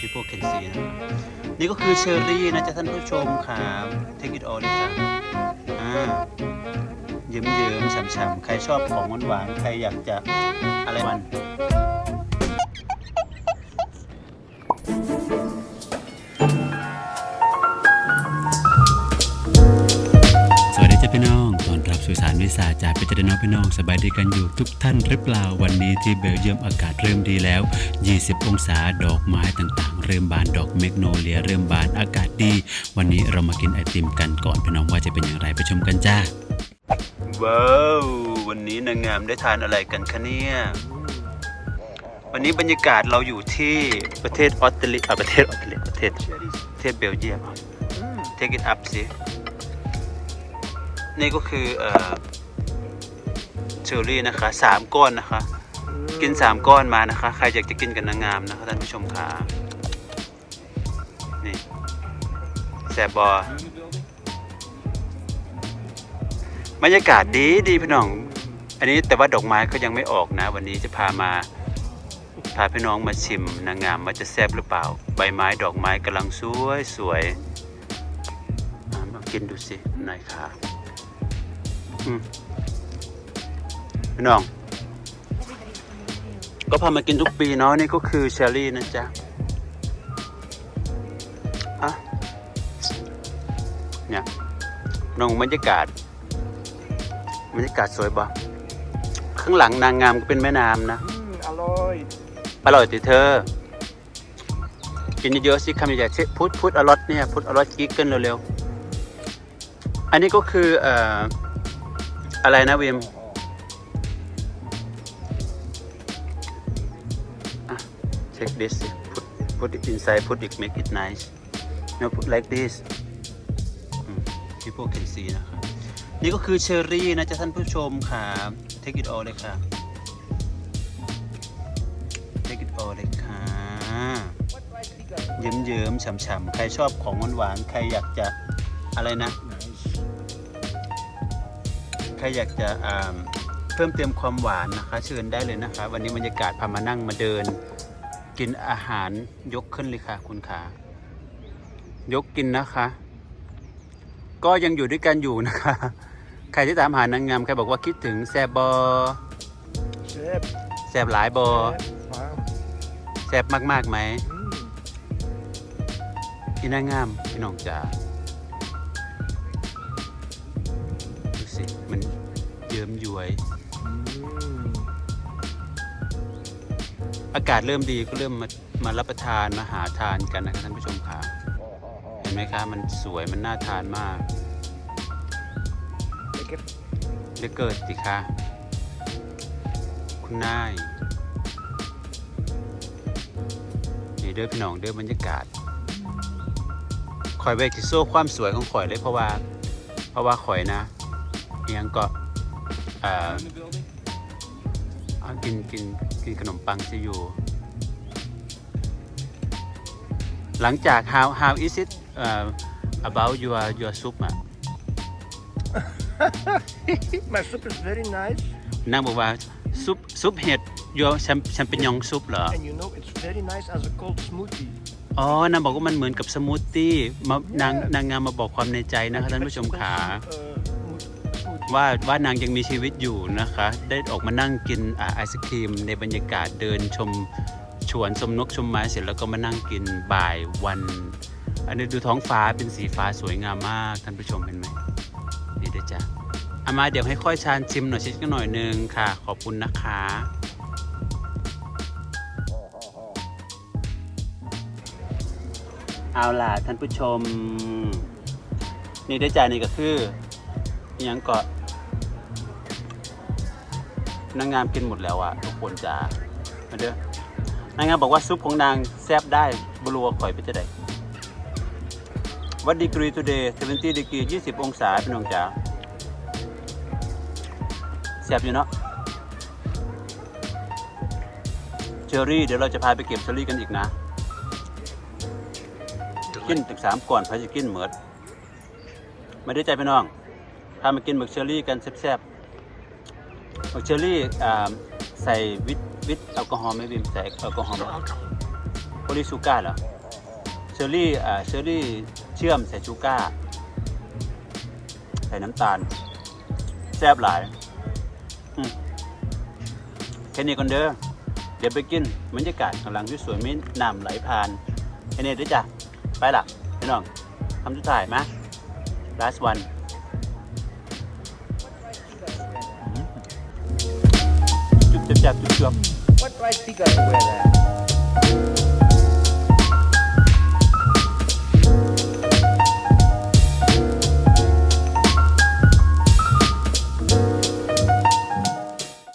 พี่พวกเคนซีนะนี่ก็คือเชอร์รี่นะจ๊ะท่านผู้ชมครับเทค it all เลยค่ะอ่าเยิ้มเยิ้มฉ่ำฉ่ำใครชอบของหวานหวานใครอยากจะอะไรมัน ลิสาจากเป็นเจดน้องพี่น้องสบายดีกันอยู่ทุกท่านหรือเปล่าวันนี้ที่เบลเยียมอากาศเริ่มดีแล้ว 20 องศาดอกไม้ต่างๆ เริ่มบานดอกเมกโนเลียเริ่มบานอากาศดี วันนี้เรามากินไอติมกันก่อนพี่น้องว่าจะเป็นอย่างไรไปชมกันจ้าว้าววันนี้นางงามได้ทานอะไรกันคะเนี่ยวันนี้บรรยากาศเราอยู่ที่ประเทศออสเตรเลียประเทศออสเตรเลียประเทศประเทศเบลเยียม take it up สิ นี่ก็คือเอ่อเชอร์รี่นะคะสามก้อนนะคะ กินสามก้อนมานะคะ ใครอยากจะกินกับนางงามนะคะท่านผู้ชมขานี่แสบบอบรรยากาศดีดีพี่น้อง อันนี้แต่ว่าดอกไม้ก็ยังไม่ออกนะ วันนี้จะพามาพาพี่น้องมาชิมนางงามว่าจะแซ่บหรือเปล่า ใบไม้ดอกไม้กำลังสวยสวยอะมากินดูสินายขาอืม พี่น้อง ก็พามากินทุกปีเนาะนี่ก็คือเชอร์รี่นะจ๊ะอะเนี่ยน้องบรรยากาศบรรยากาศสวยบ่ข้างหลังนางงามก็เป็นแม่น้ำนะอืมอร่อยอร่อยติเธอ กินเยอะๆสิคำใหญ่ๆเช่พุทพุทอร่อยเนี่ยพุทอร่อยกิ๊กเกินเร็วๆอันนี้ก็คือเอ่อ อะไรนะวิม check this put put it inside put it make it nice no put like this อืม people can see นะครับนี่ก็คือเชอร์รี่นะจ๊ะท่านผู้ชมค่ะ take it all เลยค่ะ take it all เลยค่ะเยิ้มเยิ้มๆฉ่ำๆใครชอบของหวานๆใครอยากจะอะไรนะ ใครอยากจะอ่าเพิ่มเติมความหวานนะคะ เชิญได้เลยนะคะ วันนี้บรรยากาศพามานั่งมาเดิน กินอาหารยกขึ้นเลยค่ะ คุณขายกกินนะคะ ก็ยังอยู่ด้วยกันอยู่นะคะ ใครที่ตามหานางงามใครบอกว่าคิดถึงแซบบอเชฟแซบหลายบอมาแซบมากๆไหมอืมพี่นางงามพี่น้องจ๋า วยอืมอากาศเริ่มดีก็เริ่มมามารับประทานมาหาทานกันนะครับท่านผู้ชมค่ะเห็นไหมคะมันสวยมันน่าทานมากเด็กเก็บเลือกเกิดสิคะคุณนายนี่เด้อพี่น้องเด้อบรรยากาศคอยเวกที่โซ่ความสวยของข่อยเลยเพราะว่า เพราะว่าข่อยนะเอียงก็เอ่อเอา กินกินกินขนมปังจะอยู่หลังจาก how how is it uh, about your your soup อะ My soup is very nice นางบอกว่าซุปซุปเห็ดโยแชมแชมเปญยองซุปเหรอ and you know it's very nice as a cold smoothie อ๋อนางบอกว่ามันเหมือนกับสมูทตี้มานางนางงามมาบอกความในใจนะคะท่านผู้ชมขาเอ่อ smoothie ว่าว่านางยังมีชีวิตอยู่นะคะ ได้ออกมานั่งกินอไอศครีม ในบรรยากาศเดินชมชวนชมนกชมไม้เสร็จแล้วก็มานั่งกินบ่ายวัน อันนี้ดูท้องฟ้าเป็นสีฟ้าสวยงามมากท่านผู้ชมเห็นไหมนี่เด้จ้ะเอามาเดี๋ยวให้ค่อยชานชิมหน่อยชิมกันหน่อยนึงค่ะ ขอบคุณนะคะเอาล่ะท่านผู้ชม นี่ได้ใจนี่ก็คือยังก็ นางงามกินหมดแล้วอะทุกคนจ้ามาเด้อนางงามบอกว่าซุปของนางแซบได้บรัวข่อยไปจะได้วัดดีกรี today 70ดีกรี20องศาพี่น้องจ๋าแซบอยู่เนาะเชอรี่เดี๋ยวเราจะพาไปเก็บเชอรี่กันอีกนะ กินตึกสามก่อนพาจะกินเหมือดไม่ได้ใจพี่น้องพามากินหมึกเชอรี่กันแซ่บๆ เชอรี่อ่าใส่วิตวิตแอลกอฮอล์ไหม่วิมใส่แอลกอฮอล์ไหมโอริชูก้าเหรอเชอรี่อ่าเชอรี่เชื่อมใส่ชูก้าใส่น้ำตาลแซ่บหลายอืมแค่นี้ก่อนเด้อเดี๋ยวไปกินบรรยากาศกำลังที่สวยมีน้ำไหลผ่านแค่นี้เด้วยจ้ะไปละพี่น้องทำสุดท้ายมา last one จุ๊บจับจับจุ๊บจับ What rice he got to wear that?